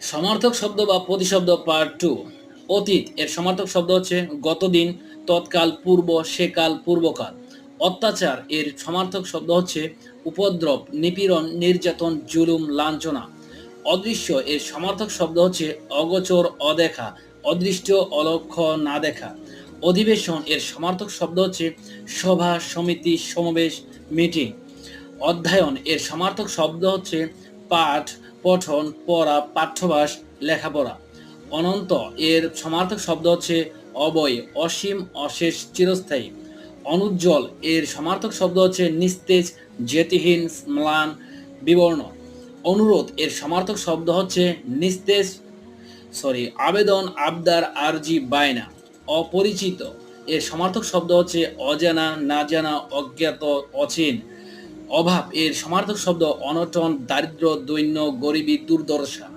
সমার্থক শব্দ বা প্রতিশব্দ পার্ট টু অতীত। এর সমার্থক শব্দ হচ্ছে গতদিন, তৎকাল, পূর্ব, সেকাল, পূর্বকাল। অত্যাচার, এর সমার্থক শব্দ হচ্ছে উপদ্রব, নিপীড়ন, নির্যাতন, জুলুম, লাঞ্ছনা। অদৃশ্য, এর সমার্থক শব্দ হচ্ছে অগোচর, অদেখা। অদৃষ্ট অলক্ষ্য না দেখা অধিবেশন, এর সমার্থক শব্দ হচ্ছে সভা, সমিতি, সমাবেশ, মিটিং। অধ্যয়ন, এর সমার্থক শব্দ হচ্ছে পাঠ পঠন, পড়া, পাঠ্যভাস, লেখাপড়া। অনন্ত, এর সমার্থক শব্দ হচ্ছে অবয়, অসীম, অশেষ, চিরস্থায়ী। অনুজ্জ্বল, এর সমার্থক শব্দ হচ্ছে নিস্তেজ, জ্যোতিহীন, ম্লান, বিবর্ণ। অনুরোধ, এর সমার্থক শব্দ হচ্ছে নিস্তেজ, সরি, আবেদন, আবদার, আরজি, বায়না। অপরিচিত, এর সমার্থক শব্দ হচ্ছে অজানা না জানা অজ্ঞাত, অচিন। অভাব এর সমার্থক শব্দ অনটন দারিদ্র দৈন্য গরিবী দুর্দশা।